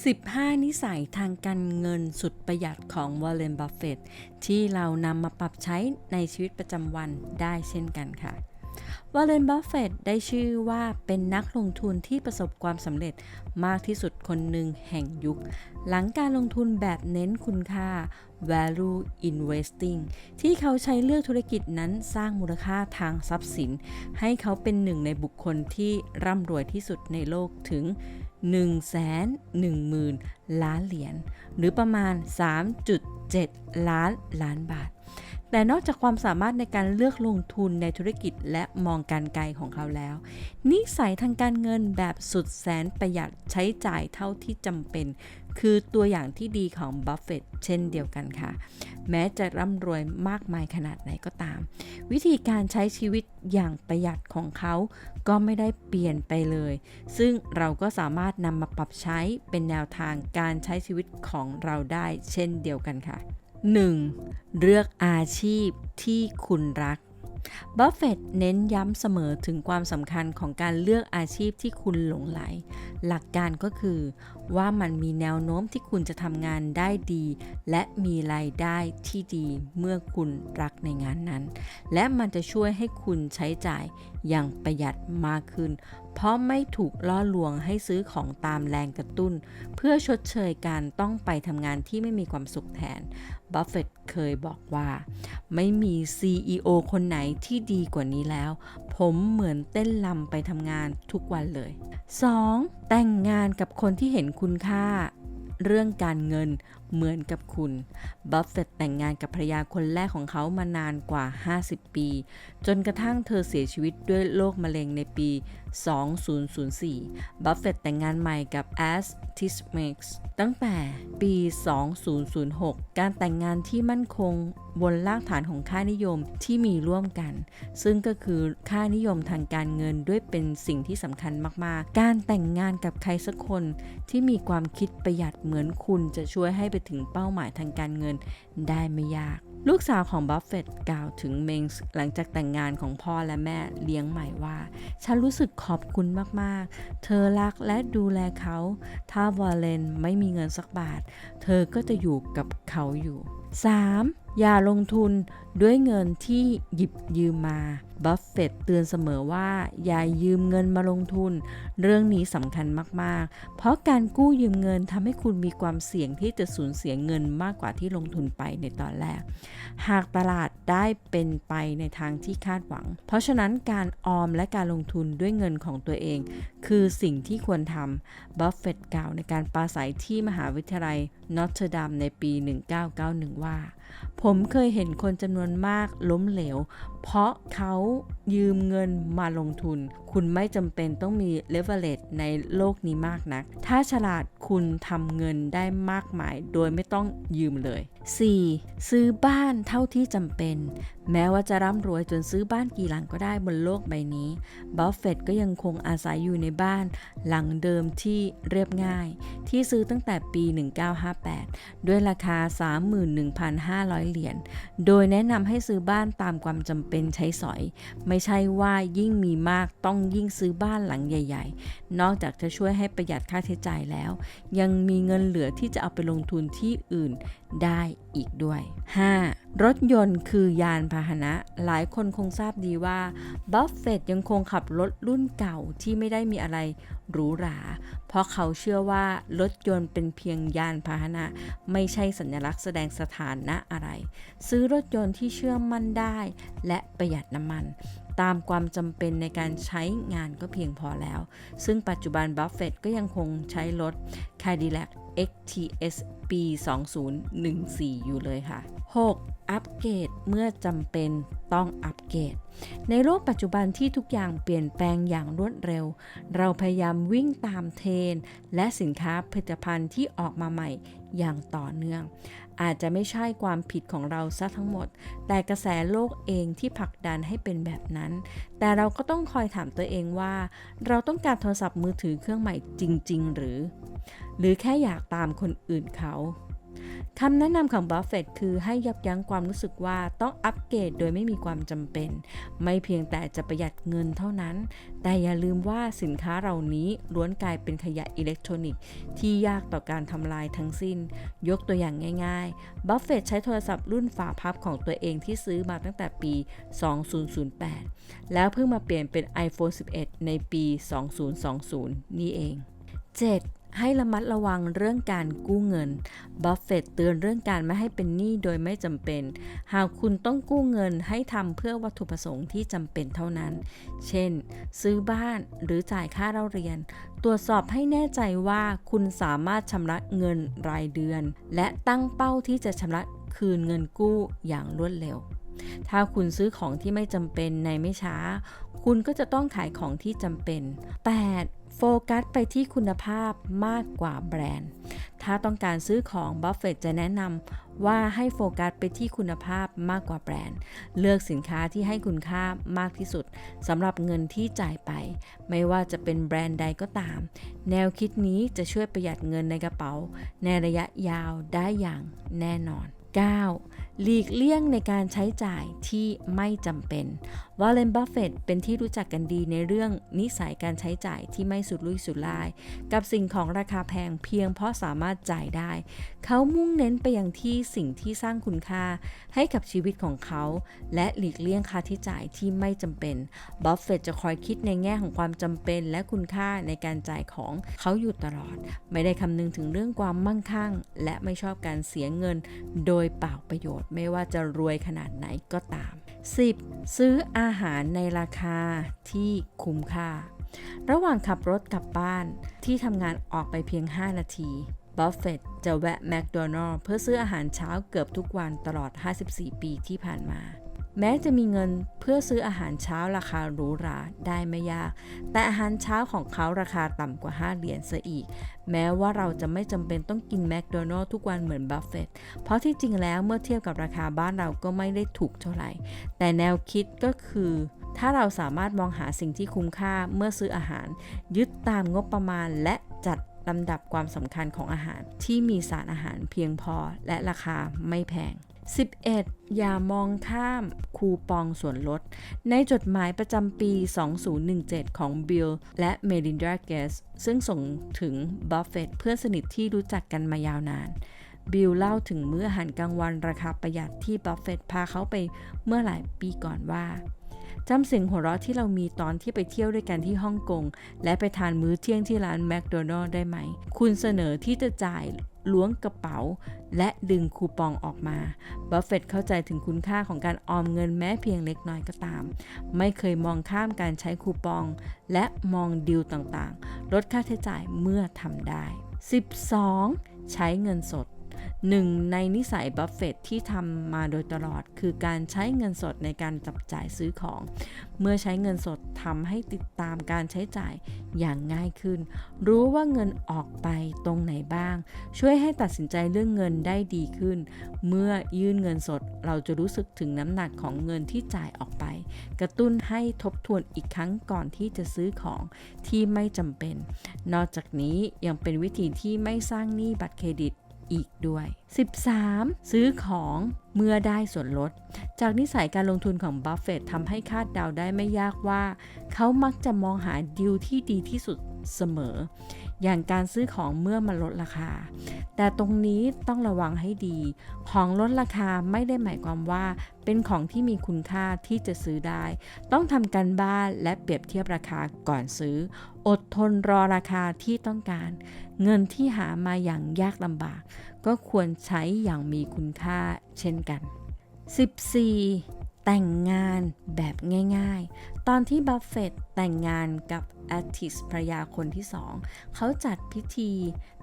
15 นิสัยทางการเงินสุดประหยัดของวอลเลนบัฟเฟตที่เรานำมาปรับใช้ในชีวิตประจำวันได้เช่นกันค่ะวอลเลนบัฟเฟตได้ชื่อว่าเป็นนักลงทุนที่ประสบความสำเร็จมากที่สุดคนหนึ่งแห่งยุค หลังการลงทุนแบบเน้นคุณค่า value investing ที่เขาใช้เลือกธุรกิจนั้นสร้างมูลค่าทางทรัพย์สิน ให้เขาเป็นหนึ่งในบุคคลที่ร่ำรวยที่สุดในโลกถึง 1 1 0 0 0 0 ล้านเหรียญหรือประมาณ 3.7 ล้านล้านบาท แต่นอกจากความสามารถในการเลือกลงทุนในธุรกิจและมองการไกลของเขาแล้ว นิสัยทางการเงินแบบสุดแสนประหยัดใช้จ่ายเท่าที่จำเป็น คือตัวอย่างที่ดีของบัฟเฟตเช่นเดียวกันค่ะ แม้จะร่ำรวยมากมายขนาดไหนก็ตาม วิธีการใช้ชีวิตอย่างประหยัดของเขาก็ไม่ได้เปลี่ยนไปเลย ซึ่งเราก็สามารถนำมาปรับใช้เป็นแนวทางการใช้ชีวิตของเราได้เช่นเดียวกันค่ะ 1. เลือกอาชีพที่คุณรัก บัฟเฟตเน้นย้ำเสมอถึงความสำคัญของการเลือกอาชีพที่คุณหลงไหล หลักการก็คือ ว่ามันมีแนวโน้มที่คุณจะทำงานได้ดี และมีรายได้ที่ดีเมื่อคุณรักในงานนั้น และมันจะช่วยให้คุณใช้จ่าย อย่างประหยัดมากขึ้น เพราะไม่ถูกล่อลวงให้ซื้อของตามแรงกระตุ้น เพื่อชดเชยการต้องไปทำงานที่ไม่มีความสุขแทน บัฟเฟตเคยบอกว่า ไม่มี CEO คนไหนที่ดีกว่านี้แล้ว ผมเหมือนเต้นลำไปทำงานทุกวันเลย 2. แต่งงานกับคนที่เห็นคุณค่าเรื่องการเงิน เหมือนกับคุณบัฟเฟตแต่งงานกับภรรยาคนแรกของเขามานานกว่า 50 ปี จนกระทั่งเธอเสียชีวิตด้วยโรคมะเร็งในปี 2004 บัฟเฟตแต่งงานใหม่กับแอสทิสเม็กซ์ตั้งแต่ปี 2006 การแต่งงานที่มั่นคงบนรากฐานของค่านิยมที่มีร่วมกัน ซึ่งก็คือค่านิยมทางการเงินด้วยเป็นสิ่งที่สำคัญมาก ๆ การแต่งงานกับใครสักคนที่มีความคิดประหยัดเหมือนคุณจะช่วยให้ไปถึงเป้าหมายทางการเงินได้ไม่ยาก ลูกสาวของบัฟเฟตกล่าวถึงเมงส์หลังจากแต่งงานของพ่อและแม่เลี้ยงใหม่ว่า ฉันรู้สึกขอบคุณมากๆ เธอรักและดูแลเขา ถ้าวอลเลนไม่มีเงินสักบาท เธอก็จะอยู่กับเขาอยู่ 3. อย่าลงทุนด้วยเงินที่หยิบยืมมา บัฟเฟตเตือนเสมอว่า อย่ายืมเงินมาลงทุน เรื่องนี้สำคัญมาก ๆ เพราะการกู้ยืมเงินทำให้คุณมีความเสี่ยงที่จะสูญเสียเงินมากกว่าที่ลงทุนไปในตอนแรก หากตลาดได้เป็นไปในทางที่คาดหวัง เพราะฉะนั้นการออมและการลงทุนด้วยเงินของตัวเอง คือสิ่งที่ควรทำบัฟเฟตกล่าวในการปราศัยที่มหาวิทยาลัยนอตเทอร์ดัมในปี 1991 ว่า ผมเคยเห็นคนจำนวนมากล้มเหลว เพราะเขายืมเงินมาลงทุน คุณไม่จำเป็นต้องมีเลเวลเรจในโลกนี้มากนัก ถ้าฉลาดคุณทำเงินได้มากมาย โดยไม่ต้องยืมเลย 4. ซื้อบ้านเท่าที่จำเป็น แม้ว่าจะร่ำรวยจนซื้อบ้านกี่หลังก็ได้บนโลกใบนี้ บัฟเฟตก็ยังคงอาศัยอยู่ในบ้านหลังเดิมที่เรียบง่าย ที่ซื้อตั้งแต่ปี 1958 ด้วยราคา 31,500 เหรียญ โดยแนะนำให้ซื้อบ้านตามความจำเป็นใช้สอย ไม่ใช่ว่ายิ่งมีมากต้องยิ่งซื้อบ้านหลังใหญ่ ๆ นอกจากจะช่วยให้ประหยัดค่าใช้จ่ายแล้วยังมีเงินเหลือที่จะเอาไปลงทุนที่อื่นได้อีกด้วย 5. รถยนต์คือยานพาหนะ หลายคนคงทราบดีว่าบัฟเฟตยังคงขับรถรุ่นเก่าที่ไม่ได้มีอะไรหรูหรา เพราะเขาเชื่อว่ารถยนต์เป็นเพียงยานพาหนะ ไม่ใช่สัญลักษณ์แสดงสถานะอะไร ซื้อรถยนต์ที่เชื่อมั่นได้ และประหยัดน้ำมัน ตามความจำเป็นในการใช้งานก็เพียงพอแล้ว ซึ่งปัจจุบันบัฟเฟตก็ยังคงใช้รถ Cadillac XTS ปี 2014 อยู่เลยค่ะ 6. อัปเกรดเมื่อจำเป็นต้องอัป เกรดในโลกปัจจุบันที่ทุกอย่างเปลี่ยนแปลงอย่างรวดเร็ว เราพยายามวิ่งตามเทรนและสินค้าผลิตภัณฑ์ที่ออกมาใหม่อย่างต่อเนื่อง อาจจะไม่ใช่ความผิดของเราซะทั้งหมด แต่กระแสโลกเองที่ผลักดันให้เป็นแบบนั้น แต่เราก็ต้องคอยถามตัวเองว่า เราต้องการโทรศัพท์มือถือเครื่องใหม่จริง ๆ หรือ หรือแค่อยากตามคนอื่นเขา คำแนะนำของบัฟเฟตคือให้ยับยั้งความรู้สึกว่าต้องอัปเกรดโดยไม่มีความจำเป็น ไม่เพียงแต่จะประหยัดเงินเท่านั้น แต่อย่าลืมว่าสินค้าเหล่านี้ล้วนกลายเป็นขยะอิเล็กทรอนิกส์ที่ยากต่อการทำลายทั้งสิ้น ยกตัวอย่างง่ายๆ บัฟเฟตใช้โทรศัพท์รุ่นฝาพับของตัวเองที่ซื้อมาตั้งแต่ปี 2008 แล้วเพิ่งมาเปลี่ยนเป็น iPhone 11 ในปี 2020 นี่เอง 7. ให้ระมัดระวังเรื่องการกู้เงิน บัฟเฟตเตือนเรื่องการไม่ให้เป็นหนี้โดยไม่จำเป็น หากคุณต้องกู้เงินให้ทำเพื่อวัตถุประสงค์ที่จำเป็นเท่านั้น เช่น ซื้อบ้านหรือจ่ายค่าเล่าเรียน ตรวจสอบให้แน่ใจว่าคุณสามารถชำระเงินรายเดือน และตั้งเป้าที่จะชำระคืนเงินกู้อย่างรวดเร็ว ถ้าคุณซื้อของที่ไม่จำเป็นในไม่ช้า คุณก็จะต้องขายของที่จำเป็น 8. โฟกัสไปที่คุณภาพมากกว่าแบรนด์ ถ้าต้องการซื้อของบัฟเฟตจะแนะนำว่าให้โฟกัสไปที่คุณภาพมากกว่าแบรนด์ เลือกสินค้าที่ให้คุณค่ามากที่สุดสำหรับเงินที่จ่ายไป ไม่ว่าจะเป็นแบรนด์ใดก็ตาม แนวคิดนี้จะช่วยประหยัดเงินในกระเป๋า ในระยะยาวได้อย่างแน่นอน 9. หลีกเลี่ยงในการใช้จ่ายที่ไม่จำเป็นวอลเลนบัฟเฟตเป็นที่รู้จักกันดีในเรื่องนิสัยการใช้จ่ายที่ไม่สุดลุยสุดลาย กับสิ่งของราคาแพงเพียงเพราะสามารถจ่ายได้ เขามุ่งเน้นไปยังที่สิ่งที่สร้างคุณค่าให้กับชีวิตของเขา และหลีกเลี่ยงค่าใช้จ่ายที่ไม่จำเป็นบัฟเฟตจะคอยคิดในแง่ของความจำเป็น และคุณค่าในการจ่ายของเขาอยู่ตลอด ไม่ได้คำนึงถึงเรื่องความมั่งคั่ง และไม่ชอบการเสียเงินโดยเปล่าประโยชน์ไม่ว่าจะรวยขนาดไหนก็ตาม 10. ซื้ออาหารในราคาที่คุ้มค่า ระหว่างขับรถกลับบ้านที่ทำงานออกไปเพียง 5 นาทีบัฟเฟตจะแวะแมคโดนัลล์เพื่อซื้ออาหารเช้าเกือบทุกวันตลอด 54 ปีที่ผ่านมา แม้จะมีเงินเพื่อซื้ออาหารเช้าราคาหรูหราได้ไม่ยาก แต่อาหารเช้าของเขาราคาต่ำกว่า 5 เหรียญซะอีก แม้ว่าเราจะไม่จำเป็นต้องกินแมคโดนัลล์ทุกวันเหมือนบัฟเฟตเพราะที่จริงแล้วเมื่อเทียบกับราคาบ้านเราก็ไม่ได้ถูกเท่าไหร่ แต่แนวคิดก็คือ ถ้าเราสามารถมองหาสิ่งที่คุ้มค่าเมื่อซื้ออาหาร ยึดตามงบประมาณและจัดลำดับความสำคัญของอาหารที่มีสารอาหารเพียงพอและราคาไม่แพง 11. อย่ามองข้ามคูปองส่วนลด ในจดหมายประจำปี 2017 ของบิลและเมลินดาเกสซึ่งส่งถึงบัฟเฟตเพื่อนสนิทที่รู้จักกันมายาวนาน บิลเล่าถึงมื้ออาหารกลางวันราคาประหยัดที่บัฟเฟตพาเขาไปเมื่อหลายปีก่อนว่าจำเสียงหัวเราะที่เรามีตอนที่ไปเที่ยวด้วยกันที่ฮ่องกงและไปทานมื้อเที่ยงที่ร้านแมคโดนัลล์ได้ไหม คุณเสนอที่จะจ่าย ล้วงกระเป๋า และดึงคูปองออกมา บัฟเฟตเข้าใจถึงคุณค่าของการออมเงินแม้เพียงเล็กน้อยก็ตาม ไม่เคยมองข้ามการใช้คูปอง และมองดิวต่างๆ ลดค่าใช้จ่ายเมื่อทำได้ 12. ใช้เงินสด หนึ่งในนิสัยบัฟเฟตที่ทำมาโดยตลอด คือการใช้เงินสดในการจับจ่ายซื้อของ เมื่อใช้เงินสดทำให้ติดตามการใช้จ่ายอย่างง่ายขึ้น รู้ว่าเงินออกไปตรงไหนบ้าง ช่วยให้ตัดสินใจเรื่องเงินได้ดีขึ้น เมื่อยื่นเงินสดเราจะรู้สึกถึงน้ำหนักของเงินที่จ่ายออกไป กระตุ้นให้ทบทวนอีกครั้งก่อนที่จะซื้อของที่ไม่จำเป็น นอกจากนี้ยังเป็นวิธีที่ไม่สร้างหนี้บัตรเครดิต อีกด้วย 13. ซื้อของเมื่อได้ส่วนลด จากนิสัยการลงทุนของบัฟเฟตทำให้คาดเดาได้ไม่ยากว่า เขามักจะมองหาดีลที่ดีที่สุดเสมอ อย่างการซื้อของเมื่อมันลดราคา แต่ตรงนี้ต้องระวังให้ดี ของลดราคาไม่ได้หมายความว่า เป็นของที่มีคุณค่าที่จะซื้อได้ ต้องทำการบ้านและเปรียบเทียบราคาก่อนซื้อ อดทนรอราคาที่ต้องการ เงินที่หามาอย่างยากลำบาก ก็ควรใช้อย่างมีคุณค่าเช่นกัน 14. แต่งงานแบบง่ายๆ ตอนที่บัฟเฟตแต่งงานกับแอตติสภรรยาคนที่สองเขาจัดพิธี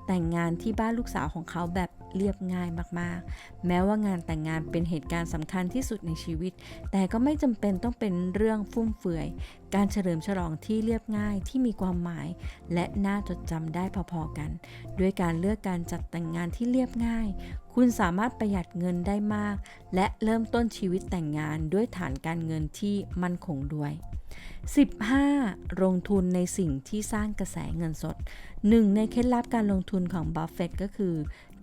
แต่งงานที่บ้านลูกสาวของเขาแบบเรียบง่ายมากๆ แม้ว่างานแต่งงานเป็นเหตุการณ์สำคัญที่สุดในชีวิต แต่ก็ไม่จำเป็นต้องเป็นเรื่องฟุ่มเฟือย การเฉลิมฉลองที่เรียบง่ายที่มีความหมาย และน่าจดจำได้พอๆกัน ด้วยการเลือกการจัดแต่งงานที่เรียบง่าย คุณสามารถประหยัดเงินได้มาก และเริ่มต้นชีวิตแต่งงานด้วยฐานการเงินที่มั่นคงด้วย 15. ลงทุนในสิ่งที่สร้างกระแสเงินสดหนึ่งในเคล็ดลับการลงทุนของบัฟเฟตก็คือ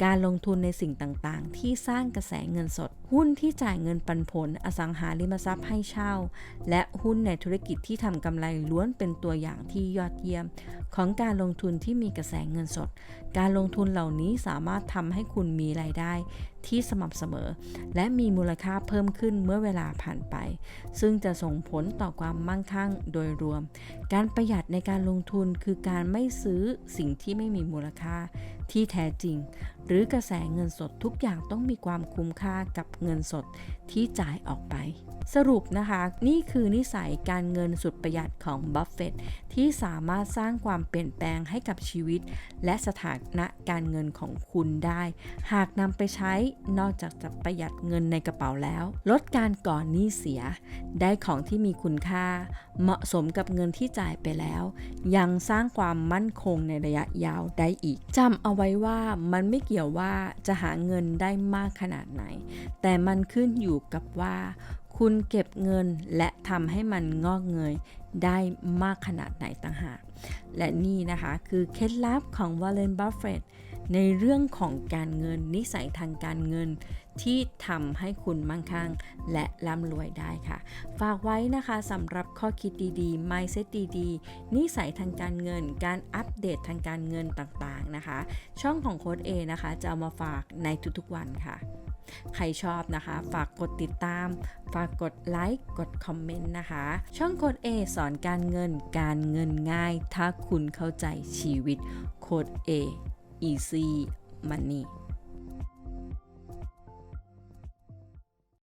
การลงทุนในสิ่งต่างๆ ที่สร้างกระแสเงินสด หุ้นที่จ่ายเงินปันผล อสังหาริมทรัพย์ให้เช่า และหุ้นในธุรกิจที่ทำกำไรล้วนเป็นตัวอย่างที่ยอดเยี่ยม ของการลงทุนที่มีกระแสเงินสด การลงทุนเหล่านี้สามารถทำให้คุณมีรายได้ที่สม่ำเสมอ และมีมูลค่าเพิ่มขึ้นเมื่อเวลาผ่านไป ซึ่งจะส่งผลต่อความมั่งคั่งโดยรวม การประหยัดในการลงทุนคือการไม่ซื้อสิ่งที่ไม่มีมูลค่าที่แท้จริง หรือกระแสเงินสดทุกอย่างต้องมีความคุ้มค่ากับเงินสดที่จ่ายออกไป สรุปนะคะ นี่คือนิสัยการเงินสุดประหยัดของบัฟเฟตที่สามารถสร้างความเปลี่ยนแปลงให้กับชีวิต และสถานะการเงินของคุณได้ หากนำไปใช้นอกจากจะประหยัดเงินในกระเป๋าแล้ว ลดการก่อนหนี้เสีย ได้ของที่มีคุณค่า เหมาะสมกับเงินที่จ่ายไปแล้ว ยังสร้างความมั่นคงในระยะยาวได้อีกจำเอาไว้ว่ามันไม่เกี่ยวว่าจะหาเงินได้มากขนาดไหน แต่มันขึ้นอยู่กับว่า คุณเก็บเงินและทำให้มันงอกเงยได้มากขนาดไหนต่างหาก และนี่นะคะคือเคล็ดลับของวอลเลนบัฟเฟต ในเรื่องของการเงินนิสัยทางการเงินที่ทำให้คุณมั่งคั่งและร่ำรวยได้ค่ะ ฝากไว้นะคะสำหรับข้อคิดดีๆ mindset ดีๆ นิสัยทางการเงิน การอัปเดตทางการเงินต่างๆนะคะ ช่องของโค้ดเอนะคะจะเอามาฝากในทุกๆวันค่ะใครชอบนะคะ ฝากกดติดตาม ฝากกดไลค์ กดคอมเมนต์นะคะ ช่องโค้ด A สอนการเงิน การเงินง่าย ถ้าคุณเข้าใจชีวิตโค้ด A easy money